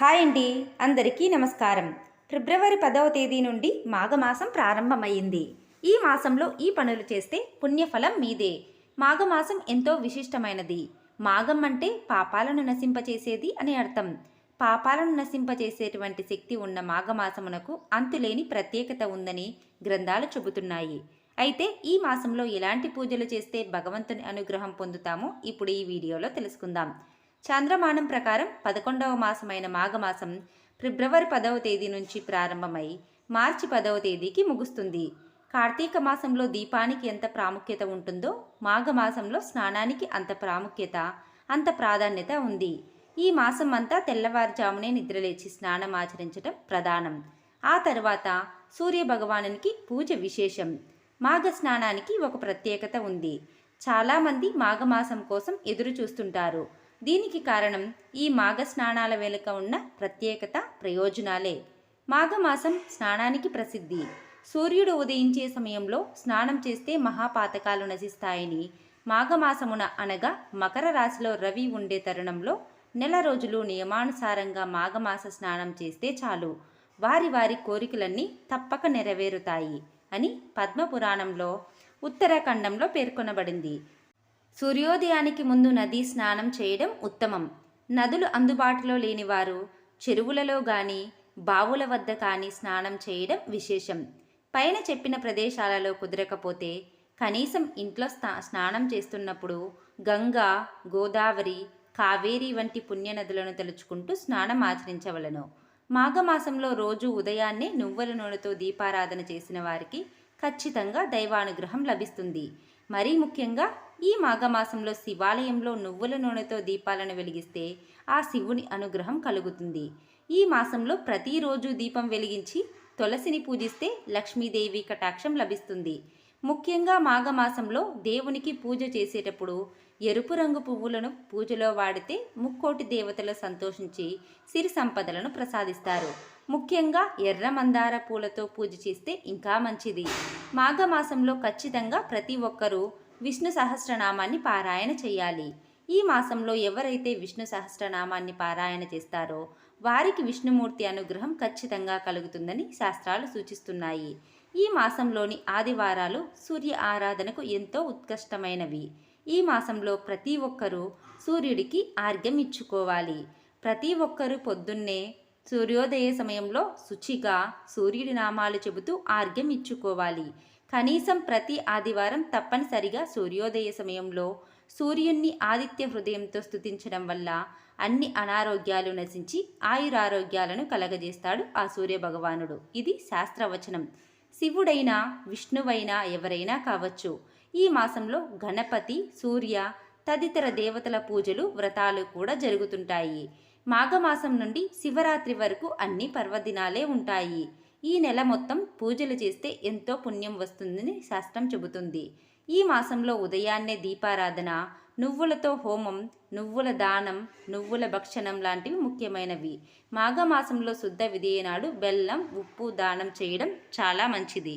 Hi అండి. అందరికీ నమస్కారం. ఫిబ్రవరి పదవ తేదీ నుండి మాఘమాసం ప్రారంభమైంది ఈ మాసంలో ఈ పనులు చేస్తే పుణ్యఫలం మీదే. మాఘమాసం ఎంతో విశిష్టమైనది. మాఘం అంటే పాపాలను నశింపచేసేది అని అర్థం. పాపాలను నశింపచేసేటువంటి శక్తి ఉన్న మాఘమాసమునకు అంతులేని ప్రత్యేకత ఉందని గ్రంథాలు చెబుతున్నాయి. అయితే ఈ మాసంలో ఎలాంటి పూజలు చేస్తే భగవంతుని అనుగ్రహం పొందుతామో ఇప్పుడు ఈ వీడియోలో తెలుసుకుందాం. చంద్రమానం ప్రకారం పదకొండవ మాసమైన మాఘమాసం ఫిబ్రవరి పదవ తేదీ నుంచి ప్రారంభమై మార్చి పదవ తేదీకి ముగుస్తుంది. కార్తీక మాసంలో దీపానికి ఎంత ప్రాముఖ్యత ఉంటుందో మాఘమాసంలో స్నానానికి అంత ప్రాముఖ్యత అంత ప్రాధాన్యత ఉంది. ఈ మాసం అంతా తెల్లవారుజామునే నిద్రలేచి స్నానం ఆచరించడం ప్రధానం. ఆ తర్వాత సూర్య భగవానునికి పూజ విశేషం. మాఘ స్నానానికి ఒక ప్రత్యేకత ఉంది. చాలామంది మాఘమాసం కోసం ఎదురు చూస్తుంటారు దీనికి కారణం ఈ మాఘ స్నానాల వెనుక ఉన్న ప్రత్యేకత ప్రయోజనాలే. మాఘమాసం స్నానానికి ప్రసిద్ధి. సూర్యుడు ఉదయించే సమయంలో స్నానం చేస్తే మహాపాతకాలు నశిస్తాయని మాఘమాసమున అనగా మకర రాశిలో రవి ఉండే తరుణంలో నెల రోజులు నియమానుసారంగా మాఘమాస స్నానం చేస్తే చాలు. వారి వారి కోరికలన్నీ తప్పక నెరవేరుతాయి అని పద్మపురాణంలో ఉత్తరాఖండంలో పేర్కొనబడింది. సూర్యోదయానికి ముందు నదీ స్నానం చేయడం ఉత్తమం. నదులు అందుబాటులో లేనివారు చెరువులలో కానీ బావుల వద్ద కానీ స్నానం చేయడం విశేషం. పైన చెప్పిన ప్రదేశాలలో కుదరకపోతే కనీసం ఇంట్లో స్నా స్నానం చేస్తున్నప్పుడు గంగా గోదావరి కావేరి వంటి పుణ్యనదులను తలుచుకుంటూ స్నానం ఆచరించవలను. మాఘమాసంలో రోజు ఉదయాన్నే నువ్వుల నూనెతో దీపారాధన చేసిన వారికి ఖచ్చితంగా దైవానుగ్రహం లభిస్తుంది. మరీ ముఖ్యంగా ఈ మాఘమాసంలో శివాలయంలో నువ్వుల నూనెతో దీపాలను వెలిగిస్తే ఆ శివుని అనుగ్రహం కలుగుతుంది. ఈ మాసంలో ప్రతిరోజు దీపం వెలిగించి తులసిని పూజిస్తే లక్ష్మీదేవి కటాక్షం లభిస్తుంది. ముఖ్యంగా మాఘమాసంలో దేవునికి పూజ చేసేటప్పుడు ఎరుపు రంగు పువ్వులను పూజలో వాడితే ముక్కోటి దేవతలు సంతోషించి సిరి సంపదలను ప్రసాదిస్తారు. ముఖ్యంగా ఎర్ర మందార పూలతో పూజ చేస్తే ఇంకా మంచిది. మాఘమాసంలో ఖచ్చితంగా ప్రతి ఒక్కరూ విష్ణు సహస్రనామాన్ని పారాయణ చేయాలి. ఈ మాసంలో ఎవరైతే విష్ణు సహస్రనామాన్ని పారాయణ చేస్తారో వారికి విష్ణుమూర్తి అనుగ్రహం ఖచ్చితంగా కలుగుతుందని శాస్త్రాలు సూచిస్తున్నాయి. ఈ మాసంలోని ఆదివారాలు సూర్య ఆరాధనకు ఎంతో ఉత్కృష్టమైనవి. ఈ మాసంలో ప్రతి ఒక్కరూ సూర్యుడికి ఆర్ఘ్యం ఇచ్చుకోవాలి. ప్రతి ఒక్కరూ పొద్దున్నే సూర్యోదయ సమయంలో శుచిగా సూర్యుడి నామాలు చెబుతూ ఆర్ఘ్యం ఇచ్చుకోవాలి. కనీసం ప్రతి ఆదివారం తప్పనిసరిగా సూర్యోదయ సమయంలో సూర్యుణ్ణి ఆదిత్య హృదయంతో స్తుతించడం వల్ల అన్ని అనారోగ్యాలు నశించి ఆయురారోగ్యాలను కలగజేస్తాడు ఆ సూర్య భగవానుడు ఇది శాస్త్రవచనం. శివుడైనా విష్ణువైనా ఎవరైనా కావచ్చు. ఈ మాసంలో గణపతి సూర్య తదితర దేవతల పూజలు వ్రతాలు కూడా జరుగుతుంటాయి. మాఘమాసం నుండి శివరాత్రి వరకు అన్ని పర్వదినాలే ఉంటాయి. ఈ నెల మొత్తం పూజలు చేస్తే ఎంతో పుణ్యం వస్తుందని శాస్త్రం చెబుతుంది. ఈ మాసంలో ఉదయాన్నే దీపారాధన నువ్వులతో హోమం నువ్వుల దానం నువ్వుల భక్షణం లాంటివి ముఖ్యమైనవి. మాఘమాసంలో శుద్ధ విధేయనాడు బెల్లం ఉప్పు దానం చేయడం చాలా మంచిది.